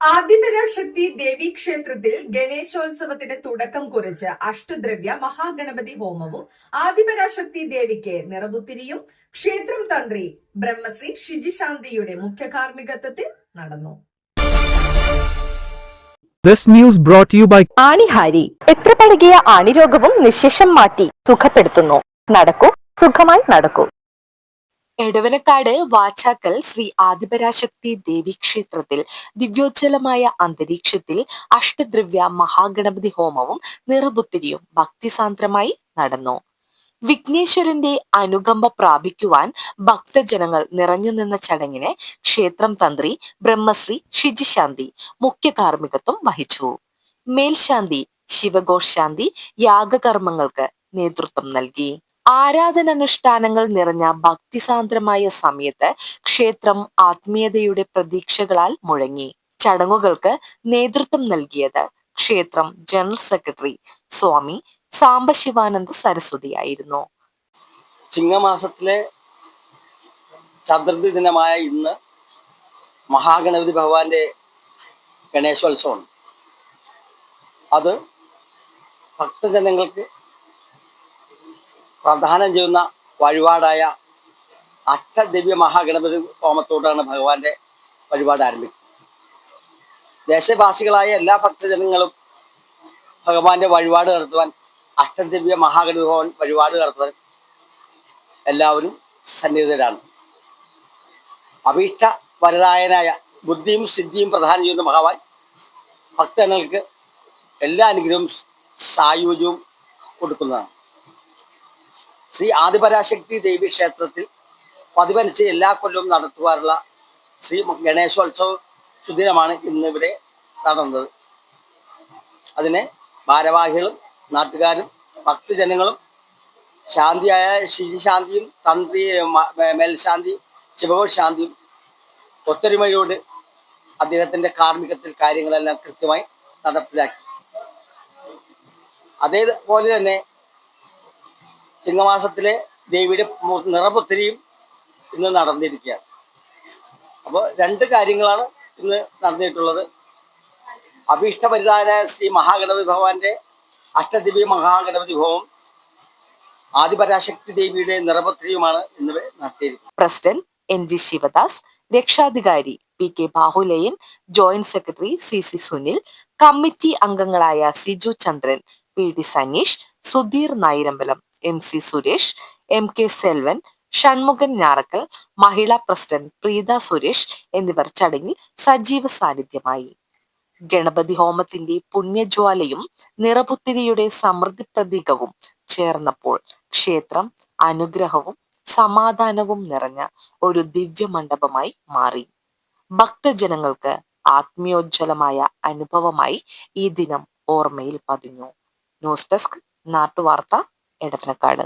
ആദിപരാശക്തി ദേവി ക്ഷേത്രത്തിൽ ഗണേശോത്സവത്തിന് തുടക്കം കുറിച്ച് അഷ്ടദ്രവ്യ മഹാഗണപതി ഹോമവും ആദിപരാശക്തി ദേവിക്ക് നിറപുത്തിരിയും ക്ഷേത്രം തന്ത്രി ബ്രഹ്മശ്രീ ഷിജിശാന്തിയുടെ മുഖ്യ കാർമ്മികത്വത്തിൽ നടന്നു. This news brought to you by ആണിഹാരി. എത്ര പഴകിയ ആണിരോഗവും നിശേഷം മാറ്റി സുഖപ്പെടുത്തുന്നു. നടക്കൂ സുഖമായി നടക്കൂ. എടവനക്കാട് വാച്ചാക്കൽ ശ്രീ ആദിപരാശക്തി ദേവി ക്ഷേത്രത്തിൽ ദിവ്യോജ്വലമായ അന്തരീക്ഷത്തിൽ അഷ്ടദ്രവ്യ മഹാഗണപതി ഹോമവും നിറപുത്തിരിയും ഭക്തിസാന്ദ്രമായി നടന്നു. വിഘ്നേശ്വരന്റെ അനുകമ്പ പ്രാപിക്കുവാൻ ഭക്തജനങ്ങൾ നിറഞ്ഞു നിന്ന ചടങ്ങിന് ക്ഷേത്രം തന്ത്രി ബ്രഹ്മശ്രീ ഷിജിശാന്തി മുഖ്യ കാർമ്മികത്വം വഹിച്ചു. മേൽശാന്തി ശിവഘോഷ് ശാന്തി യാഗകർമ്മങ്ങൾക്ക് നേതൃത്വം നൽകി. ആരാധനാനുഷ്ഠാനങ്ങൾ നിറഞ്ഞ ഭക്തിസാന്ദ്രമായ സമയത്ത് ക്ഷേത്രം ആത്മീയതയുടെ പ്രതീക്ഷകളാൽ മുഴങ്ങി. ചടങ്ങുകൾക്ക് നേതൃത്വം നൽകിയത് ക്ഷേത്രം ജനറൽ സെക്രട്ടറി സ്വാമി സാംബശിവാനന്ദ സരസ്വതിയായിരുന്നു. ചിങ്ങമാസത്തിലെ ചതുർത്ഥി ദിനമായ ഇന്ന് മഹാഗണപതി ഭഗവാന്റെ ഗണേശോത്സവം അത് ഭക്തജനങ്ങൾക്ക് പ്രദാനം ചെയ്യുന്ന വഴിപാടായ അഷ്ടദിവ്യ മഹാഗണപതി ഹോമത്തോടാണ് ഭഗവാന്റെ വഴിപാട് ആരംഭിക്കുന്നത്. ദേശവാസികളായ എല്ലാ ഭക്തജനങ്ങളും ഭഗവാന്റെ വഴിപാട് നടത്തുവാൻ അഷ്ടദിവ്യ മഹാഗണപതി ഭവൻ വഴിപാട് നടത്തുവാൻ എല്ലാവരും സന്നിഹിതരാണ്. അഭീഷ്ട വരദായനായ ബുദ്ധിയും സിദ്ധിയും പ്രധാനം ചെയ്യുന്ന ഭഗവാൻ ഭക്തജനങ്ങൾക്ക് എല്ലാ അനുഗ്രഹവും സായുജ്യവും കൊടുക്കുന്നതാണ്. ശ്രീ ആദിപരാശക്തി ദേവി ക്ഷേത്രത്തിൽ പതിവനുസരിച്ച് എല്ലാ കൊല്ലവും നടത്തുവാറുള്ള ശ്രീ ഗണേശോത്സവ സുദിനമാണ് ഇന്നിവിടെ നടന്നത്. അതിനെ ഭാരവാഹികളും നാട്ടുകാരും ഭക്തജനങ്ങളും ശാന്തിയായ ശിശാന്തിയും തന്ത്രി മേൽശാന്തി ശിവകോട് ശാന്തിയും ഒത്തൊരുമയോട് അദ്ദേഹത്തിന്റെ കാർമ്മികത്തിൽ കാര്യങ്ങളെല്ലാം കൃത്യമായി നടപ്പിലാക്കി. അതേപോലെ തന്നെ ചിങ്ങമാസത്തിലെ ദേവിയുടെ നിറപുത്തിരിയും ഇന്ന് നടന്നിരിക്കുകയാണ്. അപ്പോൾ രണ്ട് കാര്യങ്ങളാണ് ഇന്ന് നടന്നിട്ടുള്ളത്. അഭീഷ്ടപരിധാന ശ്രീ മഹാഗണപതി ഭഗവാന്റെ അഷ്ടദിവ്യ മഹാഗണപതി ഭവം ആദിപരാശക്തി ദേവിയുടെ നിറപത്രിയുമാണ് ഇന്ന് നടത്തിയിരിക്കുന്നത്. പ്രസിഡന്റ് എൻ ജി ശിവദാസ് രക്ഷാധികാരി P K Bahuleyan joint secretary C C Sunil committee അംഗങ്ങളായ Siju Chandran P D Saneesh Sudheer Nayarambalam M C Suresh M K Selvan Shanmukhan Njarakkal മഹിളാ പ്രസിഡന്റ് പ്രീത സുരേഷ് എന്നിവർ ചടങ്ങിൽ സജീവ സാന്നിധ്യമായി. ഗണപതി ഹോമത്തിന്റെ പുണ്യജ്വാലയും നിറപുത്തിരിയുടെ സമൃദ്ധി പ്രതീകവും ചേർന്നപ്പോൾ ക്ഷേത്രം അനുഗ്രഹവും സമാധാനവും നിറഞ്ഞ ഒരു ദിവ്യ മണ്ഡപമായി മാറി. ഭക്തജനങ്ങൾക്ക് ആത്മീയോജ്വലമായ അനുഭവമായി ഈ ദിനം ഓർമ്മയിൽ പതിഞ്ഞു. News desk നാട്ടുവാർത്ത Edavanakkad